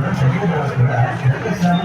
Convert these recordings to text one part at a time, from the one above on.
కూడా శరీర వ్యవస్థ కూడా చిరకసాలు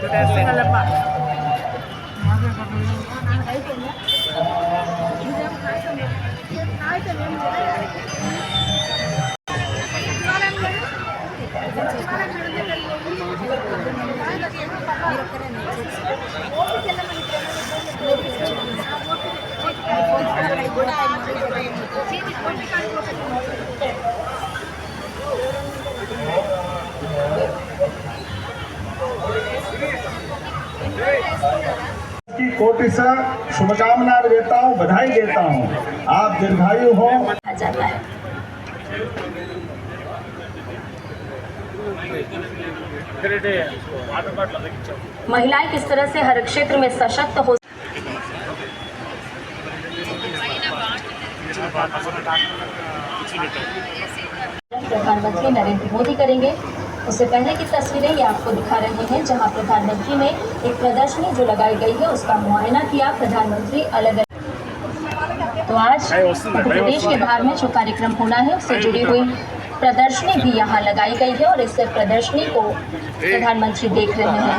Duterte. Duterte. कोटि से शुभकामनाएँ देता हूँ, बधाई देता हूँ। आप दीर्घायु है। महिलाएँ किस तरह से हर क्षेत्र में सशक्त हो प्रधानमंत्री नरेंद्र मोदी करेंगे। उससे पहले की तस्वीरें ये आपको दिखा रहे हैं जहाँ प्रधानमंत्री ने एक प्रदर्शनी जो लगाई गई है उसका मुआयना किया प्रधानमंत्री अलग अलग। तो आज मध्य प्रदेश के बाहर में। जो कार्यक्रम होना है उससे जुड़ी हुई प्रदर्शनी भी यहाँ लगाई गई है और इस प्रदर्शनी को प्रधानमंत्री देख रहे हैं।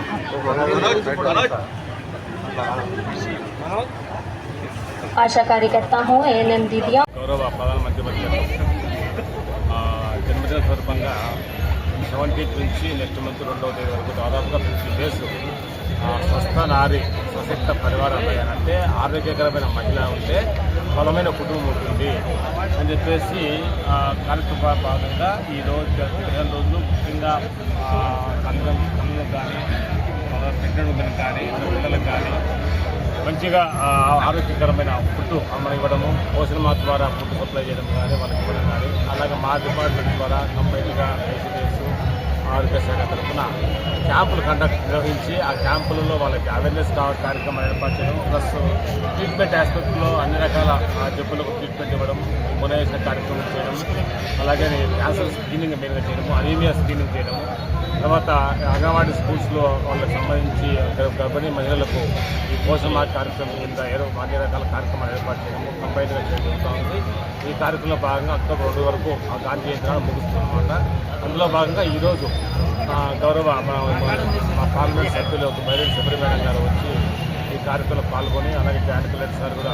आशा कार्यकर्ता हूँ एन एम दीदिया సెవెంటీన్త్ నుంచి నెక్స్ట్ మంత్ రెండవ తేదీ వరకు దాదాపుగా ఫిఫ్టీ డేస్ స్వస్థ నారి సశక్త పరివార అంటే ఆరోగ్యకరమైన మహిళ ఉంటే బలమైన కుటుంబం ఉంటుంది అని చెప్పేసి కార్యక్రమ భాగంగా ఈ రోజు పదిహేను రోజులు ముఖ్యంగా కన్నం కానీ ప్రెగ్నెంట్ ఉందని కానీ పిల్లలకు కానీ మంచిగా ఆరోగ్యకరమైన ఫుడ్ మనం ఇవ్వడము పోషణ మార్క్ ద్వారా ఫుడ్ సప్లై చేయడం కానీ వాళ్ళకి ఇవ్వడం కానీ అలాగే మా డిపార్ట్మెంట్ ద్వారా కంప్లీట్గా ఐసీడీఎస్ ఆరోగ్య శాఖ తరఫున క్యాంపులు కండక్ట్ నిర్వహించి ఆ క్యాంపులలో వాళ్ళకి అవేర్నెస్ కార్యక్రమం ఏర్పాటు చేయడం ప్లస్ ట్రీట్మెంట్ ఆస్పెక్ట్లో అన్ని రకాల జబ్బులకు ట్రీట్మెంట్ ఇవ్వడం మునేసిన కార్యక్రమం చేయడం అలాగే క్యాన్సర్ స్క్రీనింగ్ మెయిన్గా చేయడము అనీమియా స్క్రీనింగ్ చేయడము తర్వాత అంగన్వాడీ స్కూల్స్లో వాళ్ళకి సంబంధించి గర్భిణీ మహిళలకు ఈ పోషణ కార్యక్రమం కింద ఏదో అన్ని రకాల కార్యక్రమాలు ఏర్పాటు చేయడము కంపైన్గా చేయడం ఉంది. ఈ కార్యక్రమంలో భాగంగా అక్టోబర్ రెండు వరకు ఆ గాంధీ జయంతి ముగుస్తుందన్నమాట అందులో భాగంగా ఈరోజు గౌరవ మా- పార్లమెంట్ సభ్యులు ఒక బైరెడ్డి సుబ్రహ్మణ్యం గారు వచ్చి ఈ కార్యక్రమంలో పాల్గొని అలాగే జాయింట్ కలెక్టర్ సార్ కూడా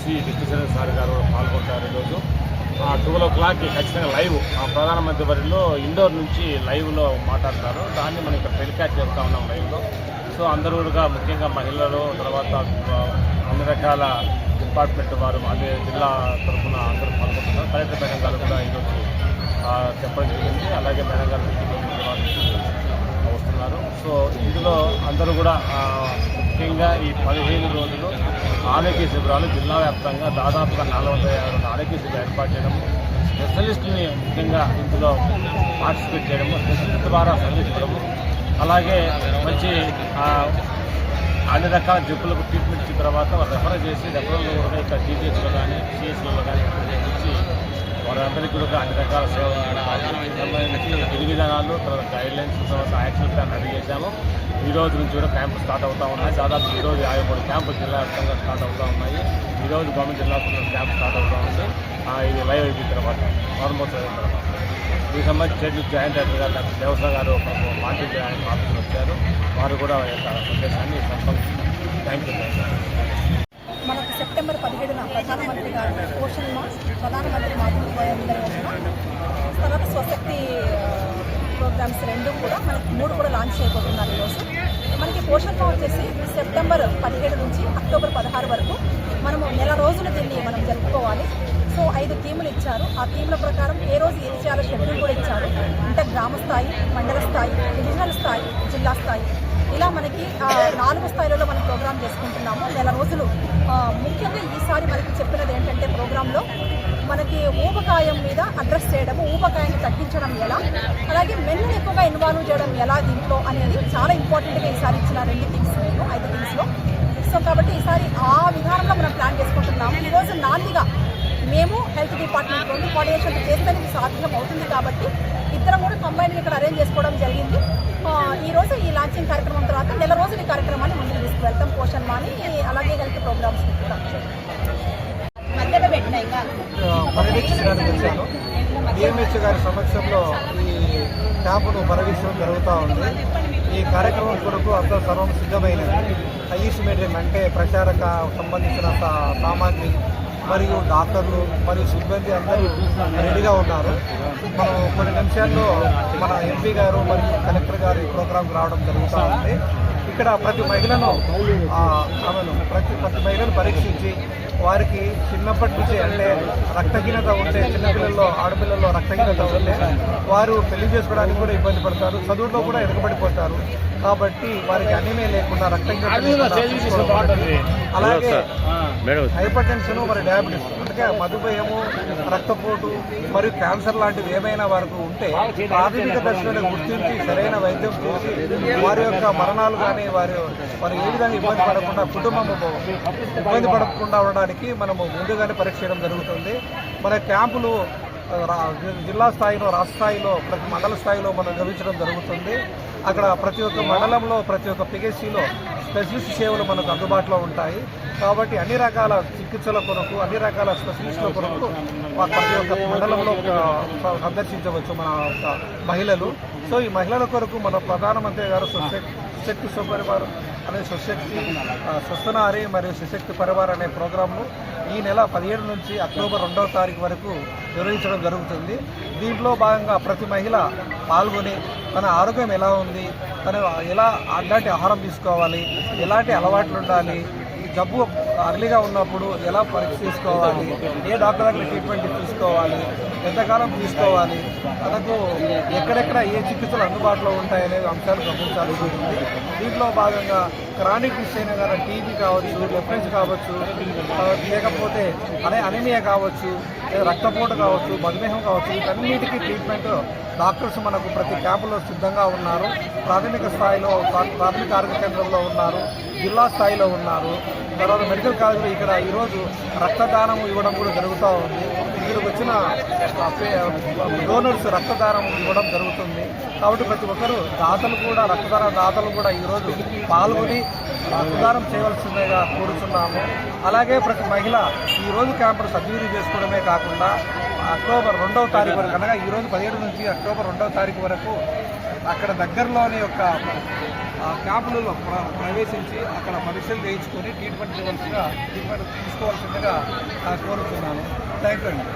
సి విష్ణుచరణ్ సార్ గారు కూడా పాల్గొంటారు ఈరోజు. ట్వెల్వ్ ఓ క్లాక్కి ఖచ్చితంగా లైవ్ మా ప్రధానమంత్రి వారిలో ఇండోర్ నుంచి లైవ్లో మాట్లాడతారు. దాన్ని మనం ఇక్కడ టెలికాస్ట్ చేస్తూ ఉన్నాం లైవ్లో. సో అందరూ కూడా ముఖ్యంగా మహిళలు తర్వాత అన్ని రకాల డిపార్ట్మెంట్ వారు అదే జిల్లా తరఫున అందరూ పాల్గొంటున్నారు కలెక్టర్ మేడం గారు కూడా ఈరోజు చెప్పడం జరిగింది. అలాగే మేడం గారు ఉన్నారు. సో ఇందులో అందరూ కూడా ముఖ్యంగా ఈ పదిహేను రోజులు ఆరోగ్య శిబిరాలు జిల్లా వ్యాప్తంగా దాదాపుగా నలభై ఆరు ఆరోగ్య శిబిరాలు ఏర్పాటు చేయడము స్పెషలిస్ట్ని ముఖ్యంగా ఇందులో పార్టిసిపేట్ చేయడము స్పెషలిస్ట్ ద్వారా సర్వీస్ అలాగే మంచి అన్ని రకాల జబ్బులకు ట్రీట్మెంట్ ఇచ్చిన తర్వాత వాళ్ళు రెఫర్ చేసి రెఫరల్లో కూడా ఇక్కడ జీజీహెచ్లో కానీ సిఎస్లో కానీ ఇచ్చి వారందరికీ కూడా అన్ని రకాల సేవలు విధి విధానాలు తర్వాత గైడ్ లైన్స్ తర్వాత యాక్షన్ ప్లాన్ రెడీ చేశాము. ఈ రోజు నుంచి కూడా క్యాంపు స్టార్ట్ అవుతా ఉన్నాయి. దాదాపు ఈ రోజు యాభై మూడు క్యాంపు జిల్లా వ్యాప్తంగా స్టార్ట్ అవుతా ఉన్నాయి. ఈ రోజు గవర్నమెంట్ జిల్లా క్యాంప్ స్టార్ట్ అవుతా ఉంది. ఇది లైవ్ అయిపోయిన తర్వాత ప్రారంభోత్సవం అయిన తర్వాత. ఈ సంబంధించి చెట్లు జాయింట్ డైరెక్టర్ గారు డాక్టర్ దేవసా గారు ఒక పార్టీ జాయింట్ ఆఫీసర్ వచ్చారు. వారు కూడా యొక్క సందేశాన్ని థ్యాంక్ యూ మనకు సెప్టెంబర్ పదిహేడున ప్రధానమంత్రి గారు పోషన్ మాస్ ప్రధానమంత్రి మాతృత్వ తర్వాత స్వశక్తి ప్రోగ్రామ్స్ రెండు కూడా మనకి మూడు కూడా లాంచ్ చేయబోతున్నారు ఈరోజు. మనకి పోషణ్ మా వచ్చేసి సెప్టెంబర్ పదిహేడు నుంచి అక్టోబర్ పదహారు వరకు మనము నెల రోజులు దీన్ని మనం జరుపుకోవాలి. సో ఐదు థీములు ఇచ్చారు. ఆ టీముల ప్రకారం ఏ రోజు ఏం చేయాలో షెడ్యూల్ కూడా ఇచ్చారు. అంటే గ్రామ స్థాయి మండల స్థాయి డివిజనల్ స్థాయి జిల్లా స్థాయి. ఇలా మనకి నాలుగు స్థాయిలలో మనం ప్రోగ్రామ్ చేసుకుంటున్నాము. నెల రోజులు ముఖ్యంగా ఈసారి మనకి చెప్పినది ఏంటంటే ప్రోగ్రాంలో మనకి ఊబకాయం మీద అడ్రస్ చేయడము ఊబకాయాన్ని తగ్గించడం ఎలా అలాగే మెన్ను ఎక్కువగా ఇన్వాల్వ్ చేయడం ఎలా దీంట్లో అనేది చాలా ఇంపార్టెంట్గా ఈసారి ఇచ్చిన రెండు థింగ్స్ ఐదు థింగ్స్లో సో కాబట్టి ఈసారి ఆ విధానంలో మనం ప్లాన్ చేసుకుంటున్నాము. ఈరోజు నాందిగా మేము హెల్త్ డిపార్ట్మెంట్ రెండు కోఆర్డినేషన్ చేస్తేనే ఇది సాధ్యం అవుతుంది కాబట్టి ఇద్దరం కూడా కంబైన్ ఇక్కడ అరేంజ్ చేసుకోవడం జరిగింది. ఈ రోజు ఈ లాంచింగ్ కార్యక్రమం తర్వాత నెల రోజులు ఈ కార్యక్రమాన్ని ముందుకు తీసుకువెళ్తాం. పోషన్ మాని అలాగే హెల్త్ ప్రోగ్రామ్స్ వచ్చాను. డిఎంహెచ్ గారి సమక్షంలో ఈ క్యాంపును పర్యవేక్షణ జరుగుతూ ఉంది. ఈ కార్యక్రమం కొరకు అంత సర్వం సిద్ధమైనది. ఈస్ట్ మెటీరియల్ అంటే ప్రచారక సంబంధించిన సామాగ్రి మరియు డాక్టర్లు మరియు సిబ్బంది అందరూ రెడీగా ఉన్నారు. మనం కొన్ని నిమిషాల్లో మన ఎంపీ గారు మరియు కలెక్టర్ గారు ఈ ప్రోగ్రాంకి రావడం జరుగుతూ ఉంది. ఇక్కడ ప్రతి మహిళను ఆమెను ప్రతి ప్రతి మహిళను పరీక్షించి వారికి చిన్నప్పటి నుంచి అంటే రక్తహీనత ఉంటే చిన్నపిల్లల్లో ఆడపిల్లల్లో రక్తహీనత ఉంటే వారు పెళ్ళి చేసుకోవడానికి కూడా ఇబ్బంది పడతారు చదువులో కూడా ఎడగబడిపోతారు కాబట్టి వారికి అనిమే లేకుండా రక్తహీనత. అలాగే హైపర్ టెన్షన్ మరి డయాబెటీస్ అంటే మధుమేహము రక్తపోటు మరియు క్యాన్సర్ లాంటివి ఏమైనా వారికి ఉంటే ప్రాథమిక దశలో గుర్తించి సరైన వైద్యం చేసి వారి యొక్క మరణాలు కానీ వారి వారు ఏ విధంగా ఇబ్బంది పడకుండా కుటుంబము ఇబ్బంది పడకుండా ఉండడానికి మనము ముందుగానే పరీక్ష చేయడం జరుగుతుంది. మన క్యాంపులు రా- జిల్లా స్థాయిలో రాష్ట్ర స్థాయిలో ప్రతి మండల స్థాయిలో మనం నిర్వహించడం జరుగుతుంది. అక్కడ ప్రతి ఒక్క మండలంలో ప్రతి ఒక్క పిహెచ్సిలో స్పెషలిస్ట్ సేవలు మనకు అందుబాటులో ఉంటాయి. కాబట్టి అన్ని రకాల చికిత్సల కొరకు అన్ని రకాల స్పెషలిస్టుల కొరకు ప్రతి ఒక్క మండలంలో సందర్శించవచ్చు మన మహిళలు. సో ఈ మహిళల కొరకు మన ప్రధానమంత్రి గారు శక్తి స్వపరివారం అనే సుశక్తి ఆ, స్వస్థనారి మరియు సుశక్తి పరివార్ అనే ప్రోగ్రాంను ఈ నెల పదిహేడు నుంచి అక్టోబర్ రెండవ తారీఖు వరకు నిర్వహించడం జరుగుతుంది. దీంట్లో భాగంగా ప్రతి మహిళ పాల్గొని తన ఆరోగ్యం ఎలా ఉంది తను ఎలా ఎలాంటి ఆహారం తీసుకోవాలి ఎలాంటి అలవాట్లు ఉండాలి జబ్బు అర్లీగా ఉన్నప్పుడు ఎలా పరీక్ష తీసుకోవాలి ఏ డాక్టర్ దగ్గర ట్రీట్మెంట్ తీసుకోవాలి ఎంతకాలం తీసుకోవాలి మనకు ఎక్కడెక్కడ ఏ చికిత్సలు అందుబాటులో ఉంటాయనే అంశాలు గమనించాల్సి ఉంటుంది. దీంట్లో భాగంగా క్రానిక్ అయినా కానీ టీబీ కావచ్చు రిఫరెన్స్ కావచ్చు లేకపోతే అనే అనీమియా కావచ్చు లేదా రక్తపోటు కావచ్చు మధుమేహం కావచ్చు వీటన్నిటికీ ట్రీట్మెంట్ డాక్టర్స్ మనకు ప్రతి క్యాంపులో సిద్ధంగా ఉన్నారు. ప్రాథమిక స్థాయిలో ప్రాథమిక ఆరోగ్య కేంద్రంలో ఉన్నారు జిల్లా స్థాయిలో ఉన్నారు. తర్వాత మెడికల్ కాదు ఇక్కడ ఈరోజు రక్తదానం ఇవ్వడం కూడా జరుగుతూ ఉంది. ఇక్కడికి వచ్చిన డోనర్స్ రక్తదానం ఇవ్వడం జరుగుతుంది. కాబట్టి ప్రతి ఒక్కరూ దాతలు కూడా రక్తదాన దాతలు కూడా ఈరోజు పాల్గొని రక్తదానం చేయవలసిందిగా కోరుతున్నాము అలాగే ప్రతి మహిళ ఈరోజు క్యాంపును సద్వినియోగం చేసుకోవడమే కాకుండా అక్టోబర్ రెండవ తారీఖు వరకు అనగా ఈరోజు పదిహేడు నుంచి అక్టోబర్ రెండవ తారీఖు వరకు అక్కడ దగ్గరలోని యొక్క క్యాంపులలో ప్రవేశించి అక్కడ పరీక్షలు చేయించుకొని ట్రీట్మెంట్ ఇవ్వాల్సిన ట్రీట్మెంట్ తీసుకోవాల్సిందిగా కోరుతున్నాను థ్యాంక్ యూ అండి.